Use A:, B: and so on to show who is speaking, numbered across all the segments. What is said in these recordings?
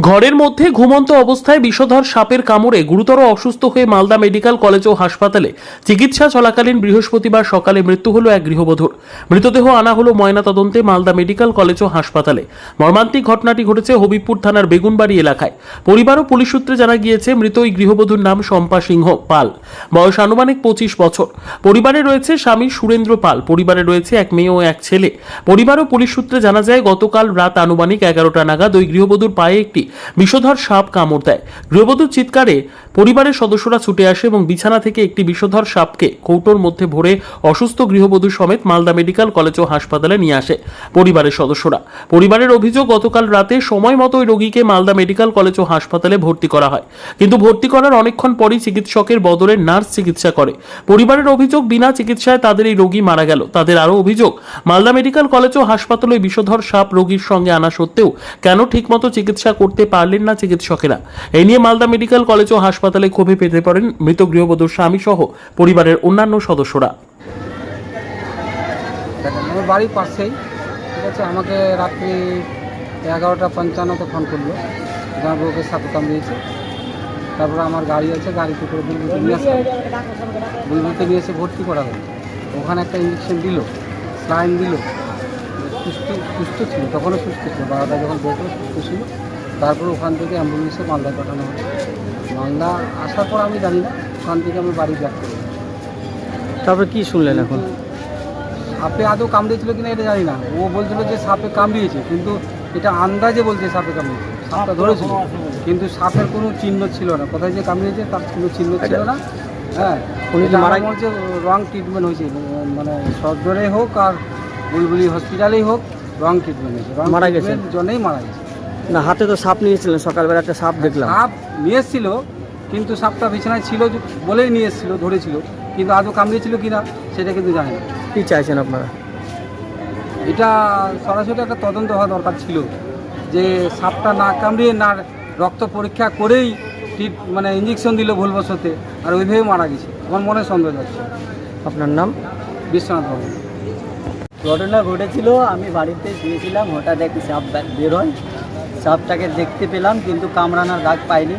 A: ঘরের মধ্যে ঘুমন্ত অবস্থায় বিষধর সাপের কামড়ে গুরুতর অসুস্থ হয়ে মালদা মেডিকেল কলেজ ও হাসপাতালে চিকিৎসা চলাকালীন বৃহস্পতিবার সকালে মৃত্যু হলো এক গৃহবধূর। মৃতদেহ আনা হলো ময়নাতদন্তে মালদা মেডিকেল কলেজ ও হাসপাতালে। মর্মান্তিক ঘটনাটি ঘটেছে হবিবপুর থানার বেগুনবাড়ি এলাকায়। পরিবার ও পুলিশ সূত্রে জানা গিয়েছে, মৃত ওই গৃহবধূর নাম শম্পা সিংহ পাল। বয়স আনুমানিক পঁচিশ বছর। পরিবারে রয়েছে স্বামী সুরেন্দ্র পাল। পরিবারে রয়েছে এক মেয়ে ও এক ছেলে। পরিবার ও পুলিশ সূত্রে জানা যায়, গতকাল রাত আনুমানিক এগারোটা নাগাদ ওই গৃহবধূর পায়ে একটি বিষধর সাপ কামড় দেয়। গৃহবধূর চিৎকারে পরিবারের সদস্যরা ছুটে আসে এবং বিছানা থেকে একটি বিষধর সাপকে কৌটোর মধ্যে ভরে অসুস্থ গৃহবধূ সমেত মালদা মেডিকেল কলেজ ও হাসপাতালে নিয়ে আসে পরিবারের সদস্যরা। পরিবারের অভিযোগ, গতকাল রাতে সময় মতো ওই রোগীকে মালদা মেডিকেল কলেজ ও হাসপাতালে ভর্তি করা হয়। কিন্তু ভর্তি করার অনেকক্ষণ পরই চিকিৎসকের বদলে নার্স চিকিৎসা করে। পরিবারের অভিযোগ, বিনা চিকিৎসায় তাদের এই রোগী মারা গেল। তাদের আরও অভিযোগ, মালদা মেডিকেল কলেজ ও হাসপাতালে বিষধর সাপ রোগীর সঙ্গে আনা সত্ত্বেও কেন ঠিকমতো চিকিৎসা করতে পারলেন না চিকিৎসকেরা। এই নিয়ে মালদা মেডিকেল কলেজ ও হাসপাতালে ক্ষোভে পেতে পারেন মৃত গৃহবধূর স্বামী সহ পরিবারের অন্যান্য সদস্যরা।
B: বাড়ির পাশেই, ঠিক আছে? আমাকে রাত্রি এগারোটা পঞ্চান্নতে ফোন করল। যে আমার বউকে সাপে কামড়িয়েছে। তারপরে আমার গাড়ি আছে গাড়িতে করে বুলবুলতে নিয়ে আসলাম বুলবুলতে নিয়ে এসে ভর্তি করা হলো। ওখানে একটা ইঞ্জেকশন দিল স্লাইন দিল। সুস্থ সুস্থ ছিল, তখনও সুস্থ ছিল। বারোটা যখন দেখল সুস্থ ছিল তারপর ওখান থেকে অ্যাম্বুলেন্সে মালদায় পাঠানো হয়। মালদা আসার পর আমি জানি না ওখান থেকে আমি বাড়ি ব্যাক করি
C: তারপরে কি শুনলেন এখন?
B: সাপে আদৌ কামড়িয়েছিল কিনা এটা জানি না। ও বলছিল যে সাপে কামড়িয়েছে কিন্তু এটা আন্দাজে বলছে সাপে কামড়িয়েছে। সাপটা ধরেছিল। কিন্তু সাপের কোনো চিহ্ন ছিল না। কোথায় যে কামড়িয়েছে তার কোনো চিহ্ন ছিল না। হ্যাঁ
C: মারা-
B: রং ট্রিটমেন্ট হয়েছে। মানে সদরে হোক আর বুলবুলি হসপিটালেই হোক রং ট্রিটমেন্ট হয়েছে। রং
C: মারা গেছে?
B: জন্যই মারা গেছে।
C: না হাতে তো সাপ নিয়েছিলেন সকালবেলা একটা সাপ দেখলাম।
B: সাপ নিয়ে এসেছিল কিন্তু সাপটা বিছানায় ছিল বলেই নিয়ে এসেছিল ধরেছিল। কিন্তু আদৌ কামড়িয়েছিল কিনা সেটা কিন্তু জানি না।
C: কি চাইছেন আপনারা?
B: এটা সরাসরি একটা তদন্ত হওয়া দরকার ছিল যে সাপটা না কামড়িয়ে না রক্ত পরীক্ষা করেই টিট মানে ইঞ্জেকশন দিল ভুলবশতে আর ওইভাবে মারা গেছে। আমার মনে সন্দেহ যাচ্ছে
C: আপনার নাম?
B: বিশ্বনাথ বাবু
D: ঘটনা ঘটেছিল আমি বাড়িতে শুয়েছিলাম হঠাৎ একটি সাপ বে- বের হয়। সাপটাকে দেখতে পেলাম, কিন্তু কামড়ানোর দাগ পাইনি।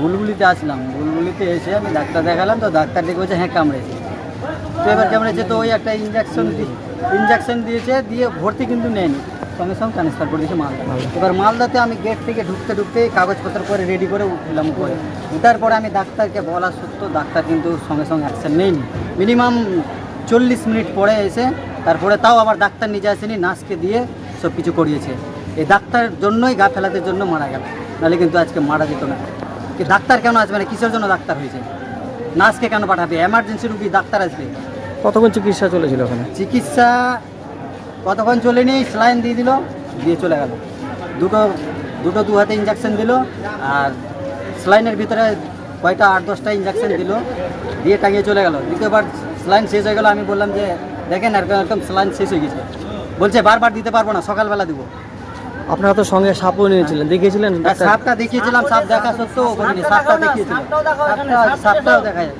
D: বুলবুলিতে আসলাম। বুলবুলিতে এসে আমি ডাক্তার দেখালাম, তো ডাক্তার দেখে বলছে হ্যাঁ কামড়েছে। তো এবার কামড়েছে, তো ওই একটা ইঞ্জেকশন ইঞ্জেকশন দিয়েছে, দিয়ে ভর্তি কিন্তু নেয়নি। সঙ্গে সঙ্গে ট্রান্সফার করে দিয়েছে মালদা এবার মালদাতে আমি গেট থেকে ঢুকতে ঢুকতে কাগজপত্র করে রেডি করে উঠলাম করে উঠার পরে আমি ডাক্তারকে বলা সত্ত্বেও ডাক্তার কিন্তু সঙ্গে সঙ্গে অ্যাকশন নেয়নি। মিনিমাম চল্লিশ মিনিট পরে এসে, তারপরে তাও আবার ডাক্তার নিজে আসেনি, নার্সকে দিয়ে সব কিছু করিয়েছে। এই ডাক্তারের জন্যই গা ফেলাতে জন্য মারা গেল। নাহলে কিন্তু আজকে মারা যেত না। কি ডাক্তার কেন আসবে না? কিসের জন্য ডাক্তার হয়েছে? নার্সকে কেন পাঠাবে? এমার্জেন্সি রুগী ডাক্তার আসবে।
C: কতক্ষণ চিকিৎসা চলেছিল ওখানে?
D: চিকিৎসা কতক্ষণ চলেনি? স্লাইন দিয়ে দিল দিয়ে চলে গেল। দুটো দুটো দু হাতে ইঞ্জেকশন দিল আর স্লাইনের ভিতরে কয়টা আট দশটা ইঞ্জেকশন দিল দিয়ে টাঙিয়ে চলে গেল। দ্বিতীয়বার স্লাইন শেষ হয়ে গেল। আমি বললাম যে দেখেন এরকম এরকম স্লাইন শেষ হয়ে গেছে। বলছে বারবার দিতে পারব না সকালবেলা দিব।
C: আপনারা তো সঙ্গে সাপও নিয়েছিলেন দেখিয়েছিলেন?
D: সাপটা দেখিয়েছিলাম সাপ দেখা সত্ত্বেও ও করিনি সাপটা দেখিয়েছিলাম। সাপটাও দেখা যায়।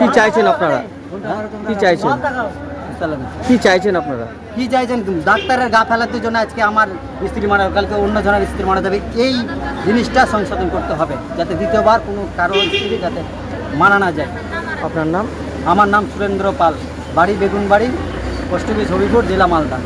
C: কি চাইছেন আপনারা? কি চাইছেন। কি চাইছেন আপনারা?
D: কি চাইছেন? ডাক্তারের গা ফেলাতে জন্য আজকে আমার স্ত্রী মারা কালকে অন্য জনের স্ত্রী মারা যাবে। এই জিনিসটা সংশোধন করতে হবে যাতে দ্বিতীয়বার কোনো কারও স্ত্রী যাতে মানা না যায়।
C: আপনার নাম?
D: আমার নাম সুরেন্দ্র পাল বাড়ি বেগুনবাড়ি পোস্ট অফিস হবিপুর জেলা মালদা।